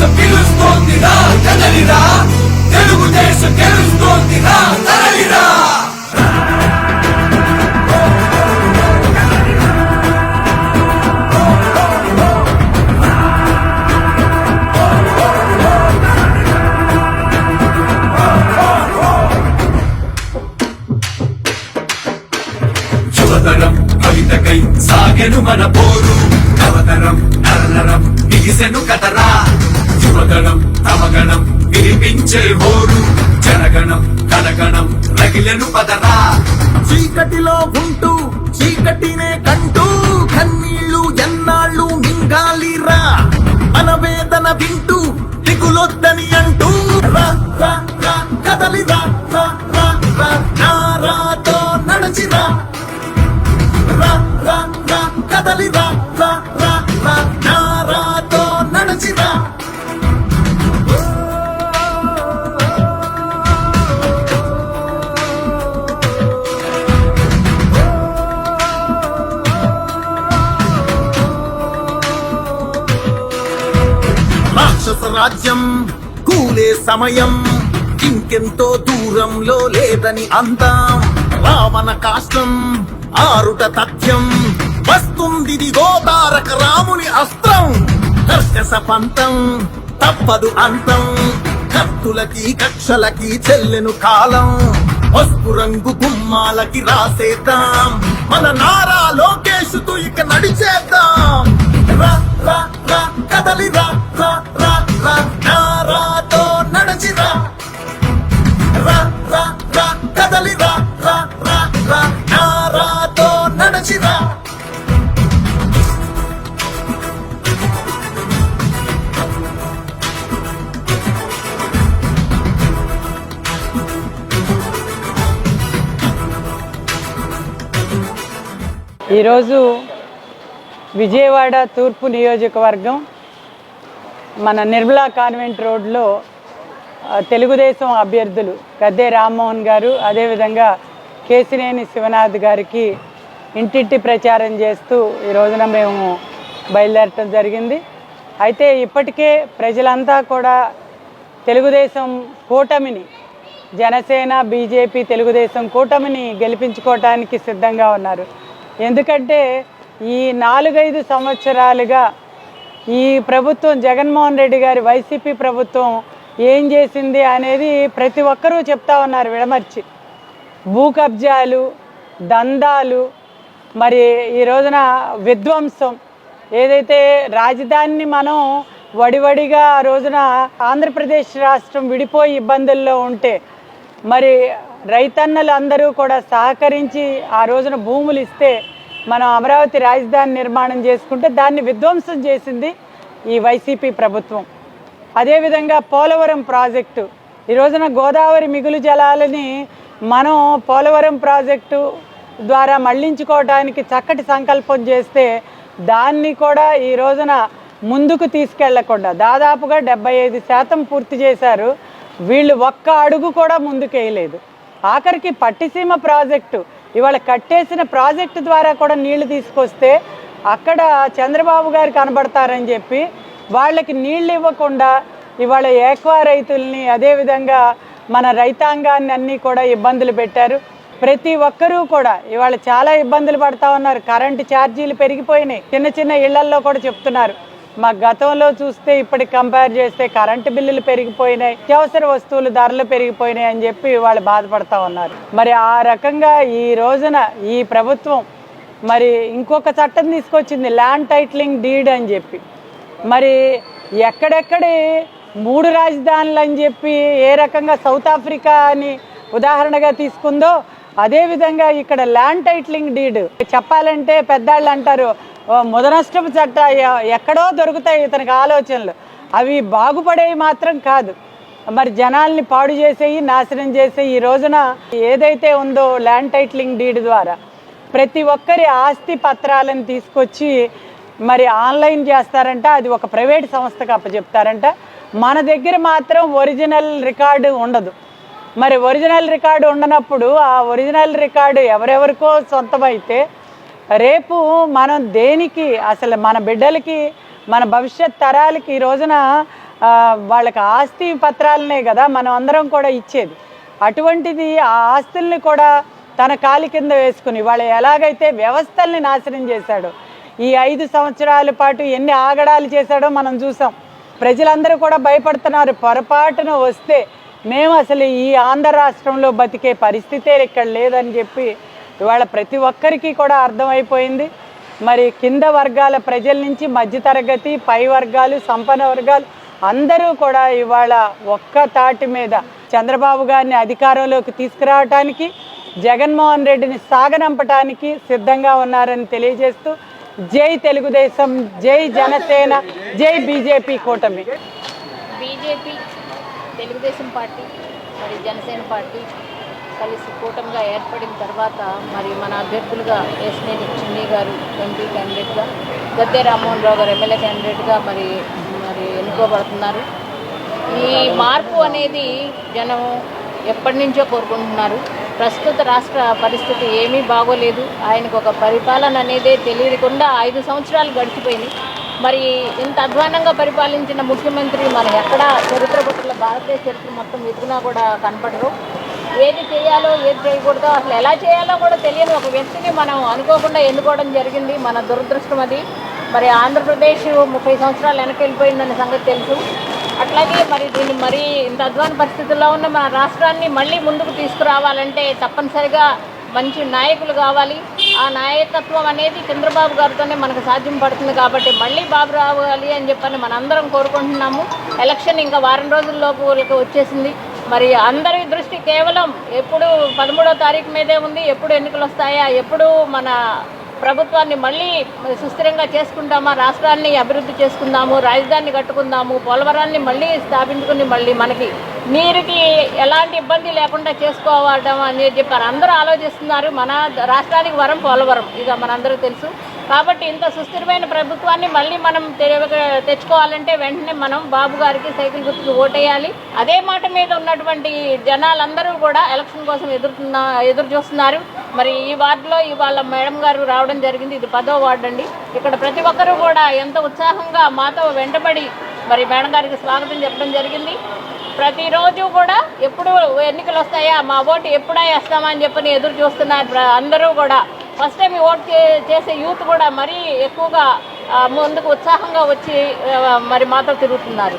తెలుగుదేశం పిలుస్తోందిరా కదలిరా. తెలుగుదేశం గెలుస్తోందిరా తరలిరా యువతరం కవితకై సాగెను మన పోరు. కవతరం నరనరం బిగిసెను కథరా. యువగణం తమగణం వినిపించే హోరు జనగణం కనగణం రగిలను పదరా. చీకటిలో ఉంటూ చీకటినే కంటూ కన్నీళ్ళు ఎన్నాళ్ళు మింగాలిరా. అనవేదన వింటూ దిగులొద్దని అంటూ. రా రా రా కదలిరా రా రా రా నారాతో నడచిరా రా. రా రా కదలిరా రాజ్యం కూలే సమయం ఇంకెంతో దూరంలో లేదని అందాం. రావణ కాష్టం ఆరుట తథ్యం వస్తుంది గోదారక రాముని అస్త్రం. కర్కస పంతం తప్పదు అంతం కత్తులకి కక్షలకి చెల్లెను కాలం. పసుపు రంగు గుమ్మాలకి రాసేద్దాం. మన నారా లోకేషుతో ఇక నడిచేద్దాం. రా రా రా రా రా రా రా. రా రా రా కదలి రా రా రా రా. ఈరోజు విజయవాడ తూర్పు నియోజకవర్గం మన నిర్మలా కాన్వెంట్ రోడ్లో తెలుగుదేశం అభ్యర్థులు గద్దే రామ్మోహన్ గారు అదేవిధంగా కేసినేని శివనాథ్ గారికి ఇంటింటి ప్రచారం చేస్తూ ఈ రోజున మేము బయలుదేరటం జరిగింది. అయితే ఇప్పటికే ప్రజలంతా కూడా తెలుగుదేశం కూటమిని జనసేన బీజేపీ తెలుగుదేశం కూటమిని గెలిపించుకోవటానికి సిద్ధంగా ఉన్నారు. ఎందుకంటే ఈ నాలుగైదు సంవత్సరాలుగా ఈ ప్రభుత్వం జగన్మోహన్ రెడ్డి గారి వైసీపీ ప్రభుత్వం ఏం చేసింది అనేది ప్రతి ఒక్కరూ చెప్తా ఉన్నారు విడమర్చి. భూ కబ్జాలు దందాలు మరి ఈ రోజున విధ్వంసం ఏదైతే రాజధానిని మనం వడివడిగా ఆ రోజున ఆంధ్రప్రదేశ్ రాష్ట్రం విడిపోయి ఇబ్బందుల్లో ఉంటే మరి రైతన్నలు అందరూ కూడా సహకరించి ఆ రోజున భూములు ఇస్తే మనం అమరావతి రాజధాని నిర్మాణం చేసుకుంటే దాన్ని విధ్వంసం చేసింది ఈ వైసీపీ ప్రభుత్వం. అదేవిధంగా పోలవరం ప్రాజెక్టు. ఈ రోజున గోదావరి మిగులు జలాలని మనం పోలవరం ప్రాజెక్టు ద్వారా మళ్ళించుకోవడానికి చక్కటి సంకల్పం చేస్తే దాన్ని కూడా ఈ రోజున ముందుకు తీసుకెళ్ళకుండా దాదాపుగా డెబ్బై ఐదు శాతం పూర్తి చేశారు. వీళ్ళు ఒక్క అడుగు కూడా ముందుకేయలేదు. ఆఖరికి పట్టిసీమ ప్రాజెక్టు ఇవాళ కట్టేసిన ప్రాజెక్టు ద్వారా కూడా నీళ్ళు తీసుకొస్తే అక్కడ చంద్రబాబు గారు కనబడతారని చెప్పి వాళ్ళకి నీళ్ళు ఇవ్వకుండా ఇవాళ ఏక్వా రైతుల్ని అదేవిధంగా మన రైతాంగాన్ని అన్నీ కూడా ఇబ్బందులు పెట్టారు. ప్రతి ఒక్కరూ కూడా ఇవాళ చాలా ఇబ్బందులు పడతా ఉన్నారు. కరెంటు ఛార్జీలు పెరిగిపోయినాయి. చిన్న చిన్న ఇళ్ళల్లో కూడా చెప్తున్నారు. మా గతంలో చూస్తే ఇప్పటికి కంపేర్ చేస్తే కరెంటు బిల్లులు పెరిగిపోయినాయి అత్యవసర వస్తువులు ధరలు పెరిగిపోయినాయి అని చెప్పి వాళ్ళు బాధపడతా ఉన్నారు. మరి ఆ రకంగా ఈ రోజున ఈ ప్రభుత్వం మరి ఇంకొక చట్టం తీసుకొచ్చింది ల్యాండ్ టైటిలింగ్ డీడ్ అని చెప్పి. మరి ఎక్కడెక్కడి మూడు రాజధానులు అని చెప్పి ఏ రకంగా సౌత్ ఆఫ్రికా అని ఉదాహరణగా తీసుకుందో అదేవిధంగా ఇక్కడ ల్యాండ్ టైట్లింగ్ డీడ్. చెప్పాలంటే పెద్దాళ్ళు అంటారు ముదనష్టం చట్ట ఎక్కడో దొరుకుతాయి ఇతనికి ఆలోచనలు. అవి బాగుపడేవి మాత్రం కాదు. మరి జనాల్ని పాడు చేసేయి నాశనం చేసే ఈ రోజున ఏదైతే ఉందో ల్యాండ్ టైట్లింగ్ డీడ్ ద్వారా ప్రతి ఒక్కరి ఆస్తి పత్రాలను తీసుకొచ్చి మరి ఆన్లైన్ చేస్తారంట. అది ఒక ప్రైవేట్ సంస్థకు అప్పచెప్తారంట. మన దగ్గర మాత్రం ఒరిజినల్ రికార్డు ఉండదు. మరి ఒరిజినల్ రికార్డు ఉండనప్పుడు ఆ ఒరిజినల్ రికార్డు ఎవరెవరికో సొంతమైతే రేపు మనం దేనికి అసలు మన బిడ్డలకి మన భవిష్యత్ తరాలకి ఈ రోజున వాళ్ళకి ఆస్తి పత్రాలనే కదా మనం అందరం కూడా ఇచ్చేది. అటువంటిది ఆ ఆస్తుల్ని కూడా తన కాలి కింద వేసుకుని వాళ్ళు ఎలాగైతే వ్యవస్థల్ని నాశనం చేశాడో ఈ ఐదు సంవత్సరాల పాటు ఎన్ని ఆగడాలు చేశాడో మనం చూసాం. ప్రజలందరూ కూడా భయపడుతున్నారు. పొరపాటున వస్తే మేము అసలు ఈ ఆంధ్ర రాష్ట్రంలో బతికే పరిస్థితే ఇక్కడ లేదని చెప్పి ఇవాళ ప్రతి ఒక్కరికి కూడా అర్థమైపోయింది. మరి కింద వర్గాల ప్రజల నుంచి మధ్యతరగతి పై వర్గాలు సంపన్న వర్గాలు అందరూ కూడా ఇవాళ ఒక్క తాటి మీద చంద్రబాబు గారిని అధికారంలోకి తీసుకురావటానికి జగన్మోహన్ రెడ్డిని సాగనంపటానికి సిద్ధంగా ఉన్నారని తెలియజేస్తూ జై తెలుగుదేశం జై జనసేన జై బీజేపీ కూటమి. బీజేపీ తెలుగుదేశం పార్టీ మరి జనసేన పార్టీ కలిసి కూటమిగా ఏర్పడిన తర్వాత మరి మన అభ్యర్థులుగా ఎస్నేని చిన్ని గారు ఎంపీ క్యాండిడేట్గా గద్దె రామ్మోహన్ రావు గారు ఎమ్మెల్యే క్యాండిడేట్గా మరి మరి ఎన్నుకోబడుతున్నారు. ఈ మార్పు అనేది జనం ఎప్పటి నుంచో కోరుకుంటున్నారు. ప్రస్తుత రాష్ట్ర పరిస్థితి ఏమీ బాగోలేదు. ఆయనకు ఒక పరిపాలన అనేదే తెలియకుండా ఐదు సంవత్సరాలు గడిచిపోయినాయి మరి ఇంత అధ్వానంగా పరిపాలించిన ముఖ్యమంత్రి మనం ఎక్కడ చరిత్ర పట్ల భారతదేశ చరిత్ర మొత్తం వెతికినా కూడా కనపడరు. ఏది చేయాలో ఏది చేయకూడదో అసలు ఎలా చేయాలో కూడా తెలియని ఒక వ్యక్తిని మనం అనుకోకుండా ఎన్నుకోవడం జరిగింది. మన దురదృష్టం అది. మరి ఆంధ్రప్రదేశ్ ముప్పై సంవత్సరాలు వెనక్కి వెళ్ళిపోయిందనే సంగతి తెలుసు. అట్లాగే మరి దీన్ని మరి ఇంత అధ్వాన పరిస్థితుల్లో ఉన్న మన రాష్ట్రాన్ని మళ్ళీ ముందుకు తీసుకురావాలంటే తప్పనిసరిగా మంచి నాయకులు కావాలి. ఆ నాయకత్వం అనేది చంద్రబాబు గారితోనే మనకు సాధ్యం పడుతుంది కాబట్టి మళ్ళీ బాబు రావాలి అని చెప్పని మనందరం కోరుకుంటున్నాము. ఎలక్షన్ ఇంకా వారం రోజుల్లోపు వచ్చేసింది. మరి అందరి దృష్టి కేవలం ఎప్పుడు పదమూడో తారీఖు మీదే ఉంది ఎప్పుడు ఎన్నికలు వస్తాయా ఎప్పుడు మన ప్రభుత్వాన్ని మళ్ళీ సుస్థిరంగా చేసుకుంటామా? రాష్ట్రాన్ని అభివృద్ధి చేసుకుందాము రాజధానిని కట్టుకుందాము పోలవరాన్ని మళ్ళీ స్థాపించుకుని మళ్ళీ మనకి నీరుకి ఎలాంటి ఇబ్బంది లేకుండా చేసుకోవడం అనేది చెప్పారు. అందరూ ఆలోచిస్తున్నారు. మన రాష్ట్రానికి వరం పోలవరం. ఇక మనందరూ తెలుసు. కాబట్టి ఇంత సుస్థిరమైన ప్రభుత్వాన్ని మళ్ళీ మనం తె- తెచ్చుకోవాలంటే వెంటనే మనం బాబు గారికి సైకిల్ గుర్తుకు ఓటేయాలి. అదే మాట మీద ఉన్నటువంటి జనాలందరూ కూడా ఎలక్షన్ కోసం ఎదురుతున్నా ఎదురు చూస్తున్నారు మరి ఈ వార్డులో ఇవాళ మేడం గారు రావడం జరిగింది. ఇది పదో వార్డు అండి ఇక్కడ ప్రతి ఒక్కరూ కూడా ఎంత ఉత్సాహంగా మాతో వెంటబడి మరి మేడం గారికి స్వాగతం చెప్పడం జరిగింది. ప్రతిరోజు కూడా ఎప్పుడు ఎన్నికలు వస్తాయా మా ఓటు ఎప్పుడా వేస్తామా అని చెప్పని ఎదురు చూస్తున్నారు అందరూ కూడా. ఫస్ట్ టైం ఓట్ చే- చేసే యూత్ కూడా మరీ ఎక్కువగా ముందుకు ఉత్సాహంగా వచ్చి మరి మాతో తిరుగుతున్నారు.